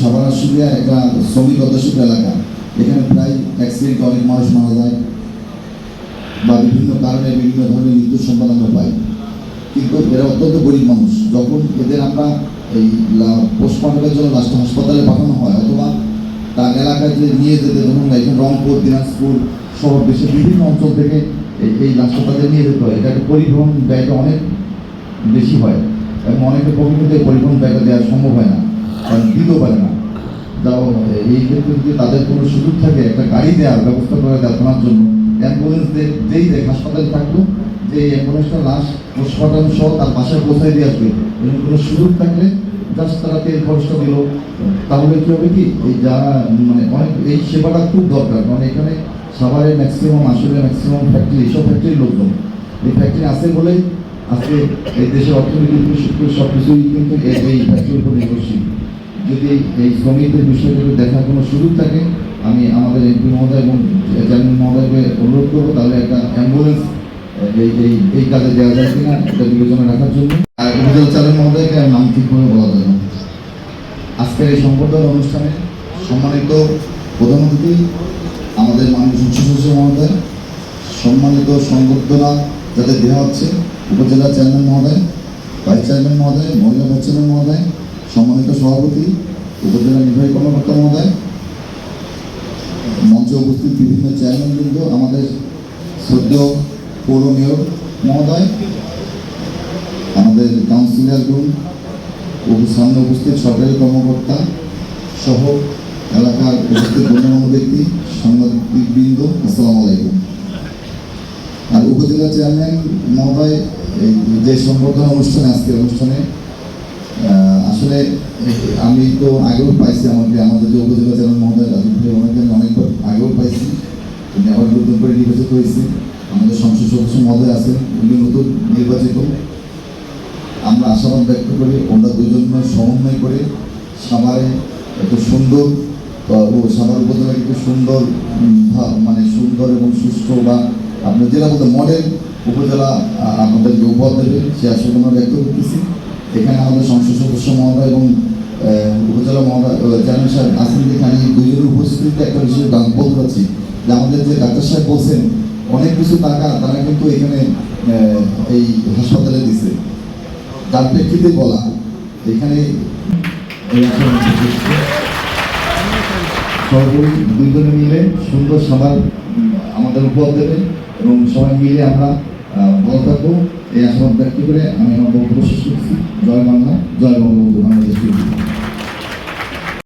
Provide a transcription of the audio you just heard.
সাভার আশুলিয়া একটা শ্রমিক অধ্যুষিত এলাকা। এখানে প্রায় অ্যাক্সিডেন্ট অনেক মানুষ মারা যায় বা বিভিন্ন কারণে বিভিন্ন ধরনের মৃত্যু সংবাদ আমরা পাই। কিন্তু এরা অত্যন্ত গরিব মানুষ। যখন এদের আমরা এই পোস্টমর্টমের জন্য লাস্ট হাসপাতালে পাঠানো হয় অথবা তার এলাকায় যে নিয়ে যেতে যখন এখানে রংপুর, দিনাজপুর সহ দেশের বিভিন্ন অঞ্চল থেকে এই হাসপাতালে নিয়ে যেতে হয়। এটা পরিবহন ব্যয়টা অনেক বেশি হয় এবং কিন্তু এই পরিবহন ব্যয়টা দেওয়া সম্ভব হয় না। কারণ দিতেও পারে না। যাও এই ক্ষেত্রে যদি তাদের কোনো সুযোগ থাকে, একটা গাড়ি দেওয়ার ব্যবস্থা করে দেওয়ার জন্য। অ্যাম্বুলেন্স যেই দেখ, হাসপাতালে থাকতো যে অ্যাম্বুলেন্সটা লাশ পোস্টমর্টম সহ তার বাসায় পৌঁছায় দিয়ে আসবে। এরকম কোনো সুযোগ থাকলে জাস্ট তারা তেল খরচটা দিল। তাহলে কী হবে কি? এই যারা মানে অনেক, এই সেবাটা খুব দরকার, কারণ এখানে সাভারের ম্যাক্সিমাম আসলে ম্যাক্সিমাম ফ্যাক্টরি এইসব ফ্যাক্টরির লোকজন। এই ফ্যাক্টরি আছে বলেই আজকে এই দেশের অর্থনীতি সব কিছুই কিন্তু এই ফ্যাক্টরির উপর নির্ভরশীল। যদি এই শ্রমিকদের বিষয়গুলো দেখার কোনো সুযোগ থাকে, আমি আমাদের এমপি মহোদয় এবং চেয়ারম্যান মহোদয়কে অনুরোধ করব, তাহলে একটা অ্যাম্বুলেন্স এই এই এই কাজে দেওয়া যায় কিনা, এটা বিবেচনা রাখার জন্য আর উপজেলা চেয়ারম্যান মহোদয়কে নাম ঠিকভাবে বলা যাবে না। আজকের এই সম্বর্ধনা অনুষ্ঠানে সম্মানিত প্রধান অতিথি আমাদের মাননীয় সংসদ সদস্য মহোদয়, সম্মানিত সংবর্ধনা যাদের দেওয়া হচ্ছে, উপজেলা চেয়ারম্যান মহোদয়, ভাইস চেয়ারম্যান মহোদয়, মহিলা চেয়ারম্যান মহোদয় সম্মানিত সভাপতি, উপজেলা নির্বাহী কর্মকর্তা মহোদয়, মঞ্চে উপস্থিত বিভিন্ন চেয়ারম্যানবৃন্দ আমাদের সদ্য পৌর মেয়র মহোদয়, আমাদের কাউন্সিলরগণ সামনে উপস্থিত সরকারি কর্মকর্তা সহ এলাকার উপস্থিত গণ্যমান্য ব্যক্তি সাংবাদিকবৃন্দ আসসালামু আলাইকুম। আর উপজেলা চেয়ারম্যান মহোদয়, এই যে সংবর্ধনা অনুষ্ঠানে, আজকের অনুষ্ঠানে আসলে আমি তো আগেও পাইছি আমাকে আমাদের যে উপজেলা চেয়ারম্যান মহোদয় রাজীব ভাই ওনাকে আমি অনেকবার আগেও পাইছি। উনি আবার নতুন করে নির্বাচিত হয়েছে। আমাদের সংসদ সদস্য মহোদয় আছেন, উনি নতুন নির্বাচিত। আমরা আশাবাদ ব্যক্ত করি ওনারা দুজন সমন্বয় করে সাভারে একটু সুন্দর ও সাভার উপজেলা একটু সুন্দর মানে সুন্দর এবং সুস্থ বা আপনার জেলা বলতে মডেল উপজেলা আমাদেরকে উপহার দেবে, সে আসলে আমরা ব্যক্ত করতেছি। এখানে আমাদের সংসদ সদস্য মহোদয় এবং উপজেলা মহোদয় চেয়ারম্যান সাহেব আসেন এখানে দুইজনের উপস্থিতিতে একটা বিষয় গান পারছি যে আমাদের যে ডাক্তার সাহেব বলছেন, অনেক কিছু টাকা তারা কিন্তু এখানে এই হাসপাতালে দিছে। তার প্রেক্ষিতে বলা, এখানে আসন সর্বোপরি দুইজনে মিলে সুন্দর সবার আমাদের উপহার দেবে এবং সবাই মিলে আমরা ভালো থাকব। এই আশাবাদ ব্যক্ত করে আমি আমার বক্তব্য শেষ Zayman'la Zayman olduğunu anlatacağım.